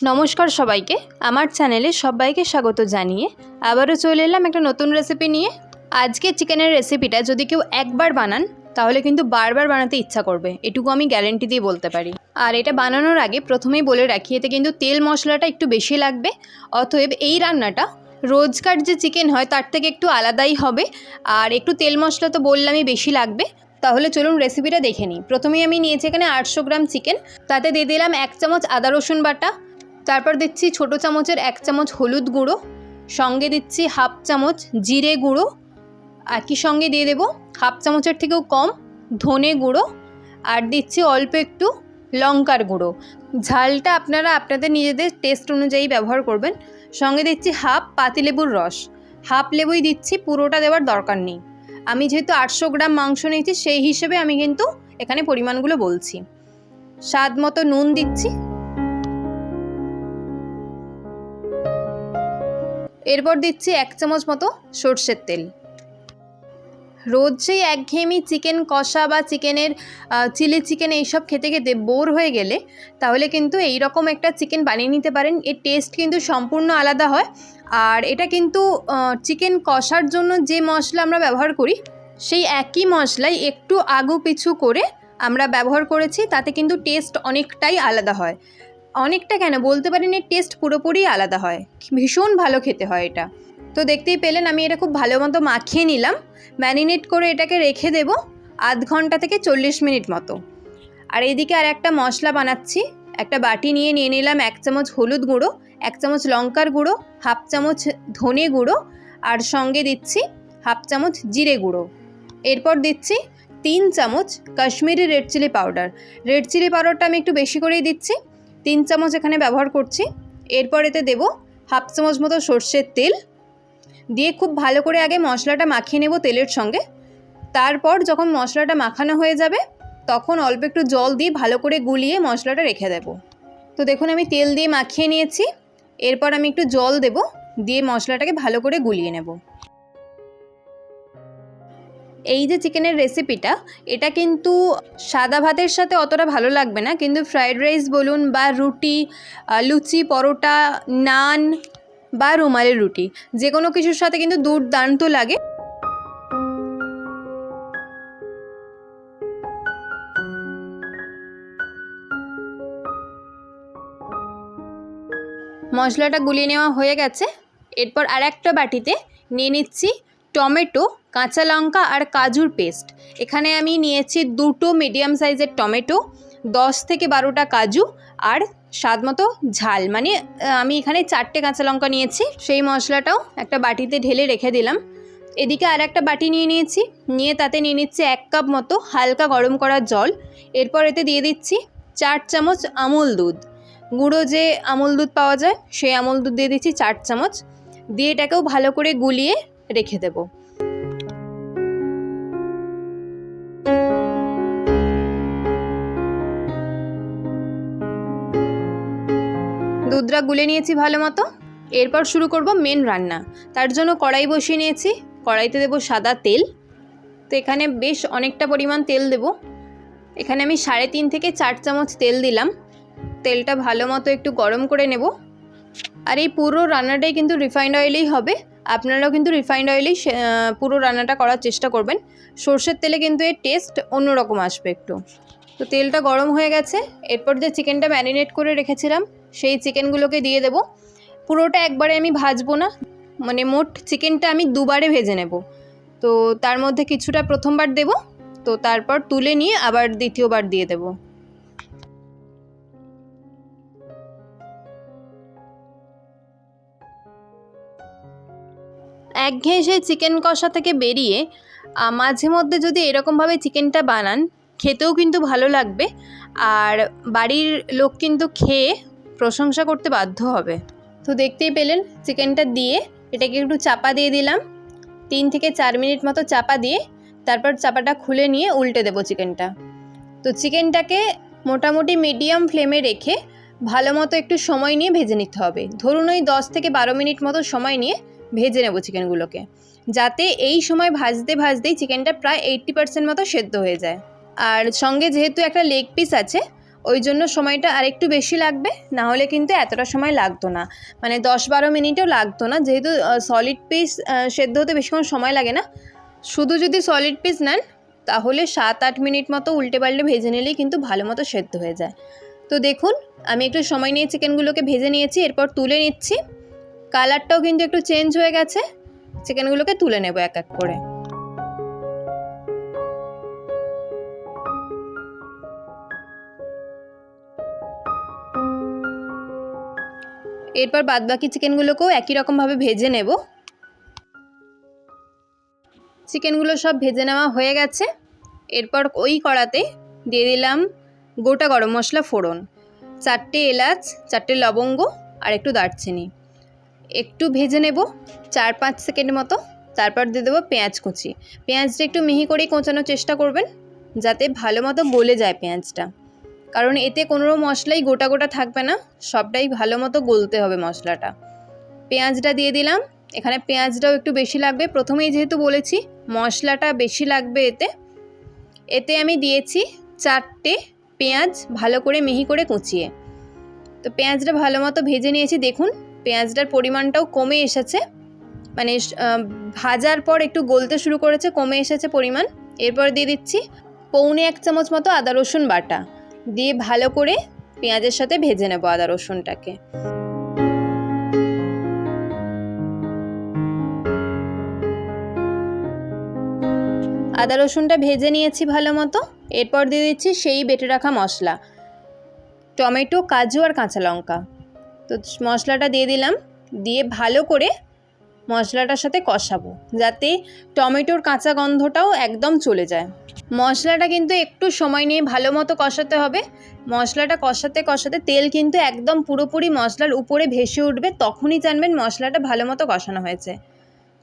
নমস্কার সবাইকে। আমার চ্যানেলে সবাইকে স্বাগত জানিয়ে আবারও চলে এলাম একটা নতুন রেসিপি নিয়ে। আজকে চিকেনের রেসিপিটা যদি কেউ একবার বানান, তাহলে কিন্তু বারবার বানাতে ইচ্ছা করবে। এটুকু আমি গ্যারেন্টি দিয়ে বলতে পারি। আর এটা বানানোর আগে প্রথমেই বলে রাখি, এতে কিন্তু তেল মশলাটা একটু বেশি লাগবে। অতএব এই রান্নাটা রোজকার যে চিকেন হয়, তার থেকে একটু আলাদাই হবে। আর একটু তেল মশলা তো বললামই বেশি লাগবে। তাহলে চলুন রেসিপিটা দেখে নিই। প্রথমেই আমি নিয়েছি এখানে আটশো গ্রাম চিকেন তাতে দিয়ে দিলাম এক চামচ আদা রসুন বাটা। তারপর দিচ্ছি ছোট চামচের এক চামচ হলুদ গুঁড়ো, সঙ্গে দিচ্ছি হাফ চামচ জিরে গুঁড়ো একই সঙ্গে দিয়ে দেবো? হাফ চামচের থেকেও কম ধনে গুঁড়ো, আর দিচ্ছি অল্প একটু লঙ্কার গুঁড়ো। ঝালটা আপনারা আপনাদের নিজেদের টেস্ট অনুযায়ী ব্যবহার করবেন। সঙ্গে দিচ্ছি হাফ পাতিলেবুর রস। হাফ লেবুই দিচ্ছি, পুরোটা দেওয়ার দরকার নেই। আমি যেহেতু আটশো গ্রাম মাংস নিয়েছি, সেই হিসেবে আমি কিন্তু এখানে পরিমাণগুলো বলছি। স্বাদ মতো নুন দিচ্ছি এরপর দিচ্ছি এক চামচ মতো সর্ষের তেল। রোজ সেই একঘেয়েমি চিকেন কষা বা চিকেনের চিলি চিকেন এইসব খেতে খেতে বোর হয়ে গেলে তাহলে কিন্তু এই রকম একটা চিকেন বানিয়ে নিতে পারেন। এর টেস্ট কিন্তু সম্পূর্ণ আলাদা হয়। আর এটা কিন্তু চিকেন কষার জন্য যে মশলা আমরা ব্যবহার করি, সেই একই মশলাই একটু আগু পিছু করে আমরা ব্যবহার করেছি, তাতে কিন্তু টেস্ট অনেকটাই আলাদা হয়। অনেকটা কেন? বলতে পারেন এর টেস্ট পুরোপুরি আলাদা হয়। ভীষণ ভালো খেতে হয় এটা। তো দেখতেই পেলেন আমি এটা খুব ভালো মতো মাখিয়ে নিলাম। ম্যারিনেট করে এটাকে রেখে দেব আধ ঘণ্টা থেকে চল্লিশ মিনিট মতো। আর এদিকে আর একটা মশলা বানাচ্ছি। একটা বাটি নিয়ে নিয়ে নিলাম এক চামচ হলুদ গুঁড়ো, এক চামচ লঙ্কার গুঁড়ো, হাফ চামচ ধনে গুঁড়ো আর সঙ্গে দিচ্ছি হাফ চামচ জিরে গুঁড়ো। এরপর দিচ্ছি তিন চামচ Kashmiri red chilli powder red chilli পাউডারটা আমি একটু বেশি করেই দিচ্ছি। তিন চামচ এখানে ব্যবহার করছি। এরপর এতে দেবো হাফ চামচ মতো সর্ষের তেল। দিয়ে খুব ভালো করে আগে মশলাটা মাখিয়ে নেব তেলের সঙ্গে। তারপর যখন মশলাটা মাখানো হয়ে যাবে, তখন অল্প একটু জল দিয়ে ভালো করে গুলিয়ে মশলাটা রেখে দেব। তো দেখুন, আমি তেল দিয়ে মাখিয়ে নিয়েছি। এরপর আমি একটু জল দেব, দিয়ে মশলাটাকে ভালো করে গুলিয়ে নেব। এই যে চিকেনের রেসিপিটা এটা কিন্তু সাদা ভাতের সাথে অতটা ভালো লাগবে না। কিন্তু ফ্রায়েড রাইস বলুন বা রুটি লুচি, পরোটা, নান বা রুমালের রুটি যে কোনো কিছুর সাথে কিন্তু দুর্দান্ত লাগে। মশলাটা গুলিয়ে নেওয়া হয়ে গেছে। এরপর আর একটা বাটিতে নিয়ে নিচ্ছি টমেটো, কাঁচা লঙ্কা আর কাজুর পেস্ট। এখানে আমি নিয়েছি দুটো মিডিয়াম সাইজের টমেটো, দশ থেকে বারোটা কাজু আর স্বাদ মতো ঝাল। মানে আমি এখানে চারটে কাঁচা লঙ্কা নিয়েছি, সেই মশলাটাও একটা বাটিতে ঢেলে রেখে দিলাম। এদিকে আর একটা বাটি নিয়ে নিয়েছি, নিয়ে তাতে নিয়ে নিচ্ছি এক কাপ মতো হালকা গরম করা জল। এরপর এতে দিয়ে দিচ্ছি চার চামচ আমুল দুধ। গুঁড়ো যে আমুল দুধ পাওয়া যায়, সেই আমুল দুধ দিয়ে দিচ্ছি চার চামচ। দিয়ে এটাকেও ভালো করে গুলিয়ে রেখে দেব। দুধটা গুলে নিয়েছি ভালো মতো। এরপর শুরু করব মেন রান্না। তার জন্য কড়াই বসিয়ে নিয়েছি। কড়াইতে দেবো সাদা তেল। তো এখানে বেশ অনেকটা পরিমাণ তেল দেব। এখানে আমি সাড়ে তিন থেকে চার চামচ তেল দিলাম। তেলটা ভালো মতো একটু গরম করে নেব। আর এই পুরো রান্নাটাই কিন্তু রিফাইন্ড অয়েলেই হবে। আপনারাও কিন্তু রিফাইন্ড অয়েলেই পুরো রান্নাটা করার চেষ্টা করবেন। সর্ষের তেলে কিন্তু এর টেস্ট অন্যরকম আসবে একটু। তো তেলটা গরম হয়ে গেছে। এরপর যে চিকেনটা ম্যারিনেট করে রেখেছিলাম, সেই চিকেনগুলোকে দিয়ে দেব। পুরোটা একবারে আমি ভাজবো না। মানে মোট চিকেনটা আমি দুবারে ভেজে নেব। তো তার মধ্যে কিছুটা প্রথমবার দেব। তো তারপর তুলে নিয়ে আবার দ্বিতীয়বার দিয়ে দেবো। একঘেয়ে সেই চিকেন কষা থেকে বেরিয়ে মাঝে মধ্যে যদি এরকমভাবে চিকেনটা বানান, খেতেও কিন্তু ভালো লাগবে। আর বাড়ির লোক কিন্তু খেয়ে প্রশংসা করতে বাধ্য হবে। তো দেখতেই পেলেন চিকেনটা দিয়ে এটাকে একটু চাপা দিয়ে দিলাম। তিন থেকে চার মিনিট মতো চাপা দিয়ে তারপর চাপাটা খুলে নিয়ে উল্টে দেবো চিকেনটা তো চিকেনটাকে মোটামুটি মিডিয়াম ফ্লেমে রেখে ভালো মতো একটু সময় নিয়ে ভেজে নিতে হবে। ধরুন ওই দশ থেকে বারো মিনিট মতো সময় নিয়ে ভেজে নেব চিকেনগুলোকে। যাতে এই সময় ভাজতে ভাজতেই চিকেনটা প্রায় এইট্টি পার্সেন্ট মতো সেদ্ধ হয়ে যায়। আর সঙ্গে যেহেতু একটা লেগ পিস আছে, ওই জন্য সময়টা আরেকটু বেশি লাগবে, না হলে কিন্তু এতটা সময় লাগতো না। মানে দশ বারো মিনিটও লাগতো না, যেহেতু সলিড পিস সেদ্ধ হতে বেশিক্ষণ সময় লাগে না। শুধু যদি সলিড পিস নেন, তাহলে সাত আট মিনিট মতো উল্টে পাল্টে ভেজে নিলেই কিন্তু ভালো মতো সেদ্ধ হয়ে যায়। তো দেখুন, আমি একটু সময় নিয়ে চিকেনগুলোকে ভেজে নিয়েছি, এরপর তুলে নিচ্ছি। কালারটাও কিন্তু একটু চেঞ্জ হয়ে গেছে। চিকেনগুলোকে তুলে নেব এক এক করে। এরপর বাদবাকি চিকেনগুলোকেও একই রকমভাবে ভেজে নেব। চিকেনগুলো সব ভেজে নেওয়া হয়ে গেছে। এরপর ওই কড়াতে দিয়ে দিলাম গোটা গরম মশলা ফোড়ন। চারটে এলাচ, চারটে লবঙ্গ আর একটু দারচিনি। একটু ভেজে নেব চার পাঁচ সেকেন্ড মতো। তারপর দিয়ে দেবো পেঁয়াজ কুচি। পেঁয়াজটা একটু মিহি করেই কোচানোর চেষ্টা করবেন, যাতে ভালো মতো গলে যায় পেঁয়াজটা। কারণ এতে কোনো মশলাই গোটা গোটা থাকবে না, সবটাই ভালো মতো গলতে হবে মশলাটা। পেঁয়াজটা দিয়ে দিলাম। এখানে পেঁয়াজটাও একটু বেশি লাগবে। প্রথমেই যেহেতু বলেছি, মশলাটা বেশি লাগবে এতে। এতে আমি দিয়েছি চারটে পেঁয়াজ ভালো করে মিহি করে কুচিয়ে। তো পেঁয়াজটা ভালো মতো ভেজে নিয়েছি, দেখুন। পেঁয়াজটার পরিমাণটাও কমে এসেছে। মানে ভাজার পর একটু গলতে শুরু করেছে, কমে এসেছে পরিমাণ। এরপর দিয়ে দিচ্ছি পৌনে এক চামচ মতো আদা রসুন বাটা। দিয়ে ভালো করে পেঁয়াজের সাথে ভেজে নেব আদা রসুনটাকে। আদা রসুনটা ভেজে নিয়েছি ভালো মতো। এরপর দিয়ে দিচ্ছি সেই বেটে রাখা মশলা। টমেটো, কাজু আর কাঁচা লঙ্কা। তো মশলাটা দিয়ে দিলাম। দিয়ে ভালো করে মশলাটার সাথে কষাবো, যাতে টমেটোর কাঁচা গন্ধটাও একদম চলে যায়। মশলাটা কিন্তু একটু সময় নিয়ে ভালো মতো কষাতে হবে। মশলাটা কষাতে কষাতে তেল কিন্তু একদম পুরোপুরি মশলার উপরে ভেসে উঠবে, তখনই জানবেন মশলাটা ভালো মতো কষানো হয়েছে।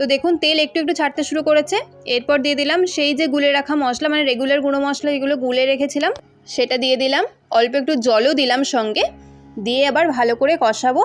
তো দেখুন, তেল একটু একটু ছাড়তে শুরু করেছে। এরপর দিয়ে দিলাম সেই যে গুলে রাখা মশলা মানে রেগুলার গুঁড়ো মশলা যেগুলো গুলে রেখেছিলাম, সেটা দিয়ে দিলাম। অল্প একটু জলও দিলাম সঙ্গে। দিয়ে আবার ভালো করে কষাবো।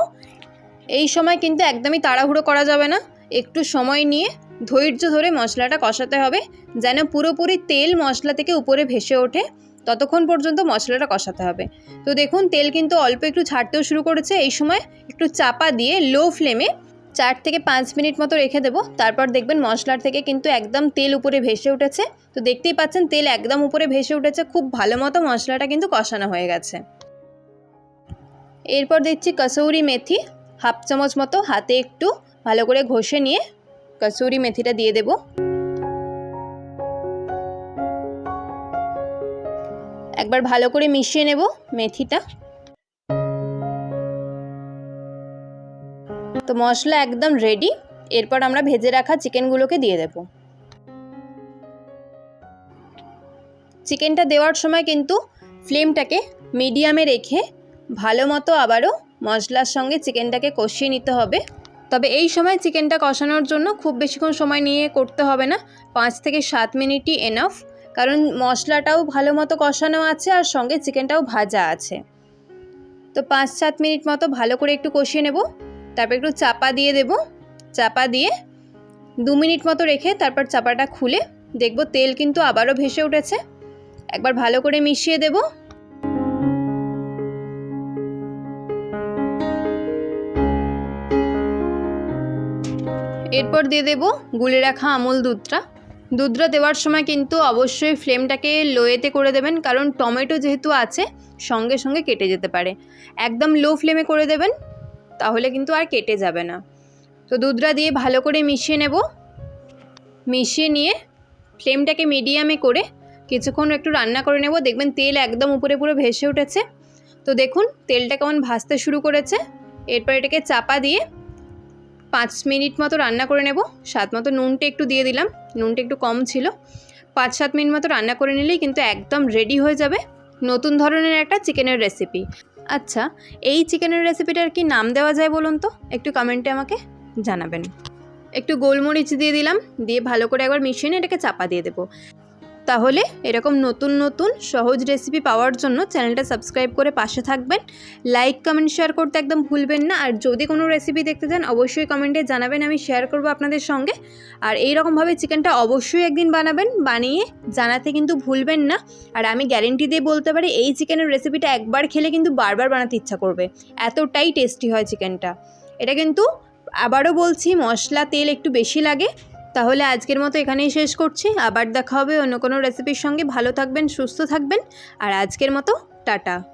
এই সময় কিন্তু একদমই তাড়াহুড়ো করা যাবে না। একটু সময় নিয়ে ধৈর্য ধরে মশলাটা কষাতে হবে, যেন পুরোপুরি তেল মশলা থেকে উপরে ভেসে ওঠে। ততক্ষণ পর্যন্ত মশলাটা কষাতে হবে। তো দেখুন, তেল কিন্তু অল্প একটু ছাড়তেও শুরু করেছে। এই সময় একটু চাপা দিয়ে লো ফ্লেমে চার থেকে পাঁচ মিনিট মতো রেখে দেবো। তারপর দেখবেন মশলার থেকে কিন্তু একদম তেল উপরে ভেসে উঠেছে। তো দেখতেই পাচ্ছেন, তেল একদম উপরে ভেসে উঠেছে। খুব ভালো মতো মশলাটা কিন্তু কষানো হয়ে গেছে। এরপর দিচ্ছি কসৌরি মেথি, হাফ চামচ মতো, হাতে একটু ভালো করে ঘষে নিয়ে কসৌরি মেথিটা দিয়ে দেব। একবার ভালো করে মিশিয়ে নেব মেথিটা। তো মশলা একদম রেডি এরপর আমরা ভেজে রাখা চিকেনগুলোকে দিয়ে দেব। চিকেনটা দেওয়ার সময় কিন্তু ফ্লেমটাকে মিডিয়ামে রেখে ভালো মতো আবারও মশলার সঙ্গে চিকেনটাকে কষিয়ে নিতে হবে। তবে এই সময় চিকেনটা কষানোর জন্য খুব বেশিক্ষণ সময় নিয়ে করতে হবে না। পাঁচ থেকে সাত মিনিটই এনাফ কারণ মশলাটাও ভালো মতো কষানো আছে আর সঙ্গে চিকেনটাও ভাজা আছে। তো পাঁচ সাত মিনিট মতো ভালো করে একটু কষিয়ে নেব, তারপর একটু চাপা দিয়ে দেব। চাপা দিয়ে দু মিনিট মতো রেখে তারপর চাপাটা খুলে দেখব তেল কিন্তু আবারও ভেসে উঠেছে। একবার ভালো করে মিশিয়ে দেবো। এরপর দিয়ে দেবো গুলে রাখা আমুল দুধটা। দুধটা দেওয়ার সময় কিন্তু অবশ্যই ফ্লেমটাকে লোয়েতে করে দেবেন, কারণ টমেটো যেহেতু আছে, সঙ্গে সঙ্গে কেটে যেতে পারে। একদম লো ফ্লেমে করে দেবেন, তাহলে কিন্তু আর কেটে যাবে না। তো দুধটা দিয়ে ভালো করে মিশিয়ে নেব। মিশিয়ে নিয়ে ফ্লেমটাকে মিডিয়ামে করে কিছুক্ষণ একটু রান্না করে নেব। দেখবেন তেল একদম উপরে পুরো ভেসে উঠেছে। তো দেখুন, তেলটা কেমন ভাজতে শুরু করেছে। এরপর এটাকে চাপা দিয়ে পাঁচ মিনিট মতো রান্না করে নেব। স্বাদ মতো নুনটা একটু দিয়ে দিলাম। নুনটা একটু কম ছিল। পাঁচ সাত মিনিট মতো রান্না করে নিলেই কিন্তু একদম রেডি হয়ে যাবে নতুন ধরনের একটা চিকেনের রেসিপি আচ্ছা এই চিকেনের রেসিপিটার কি নাম দেওয়া যায় বলুন তো? একটু কমেন্টে আমাকে জানাবেন। একটু গোলমরিচ দিয়ে দিলাম। দিয়ে ভালো করে একবার মিশিয়ে এটাকে চাপা দিয়ে দেবো। তাহলে এরকম নতুন নতুন সহজ রেসিপি পাওয়ার জন্য চ্যানেলটা সাবস্ক্রাইব করে পাশে থাকবেন। লাইক কমেন্ট শেয়ার করতে একদম ভুলবেন না। আর যদি কোনো রেসিপি দেখতে চান, অবশ্যই কমেন্টে জানাবেন, আমি শেয়ার করব আপনাদের সঙ্গে। আর এই রকমভাবে চিকেনটা অবশ্যই একদিন বানাবেন, বানিয়ে জানাতে কিন্তু ভুলবেন না। আর আমি গ্যারেন্টি দিয়ে বলতে পারি, এই চিকেনের রেসিপিটা একবার খেলে কিন্তু বারবার বানাতে ইচ্ছা করবে। এতটাই টেস্টি হয় চিকেনটা এটা কিন্তু আবারও বলছি, মশলা, তেল একটু বেশি লাগে। তাহলে আজকের মতো এখানেই শেষ করছি। আবার দেখা হবে অন্য কোনো রেসিপির সঙ্গে। ভালো থাকবেন, সুস্থ থাকবেন। আর আজকের মতো, টাটা।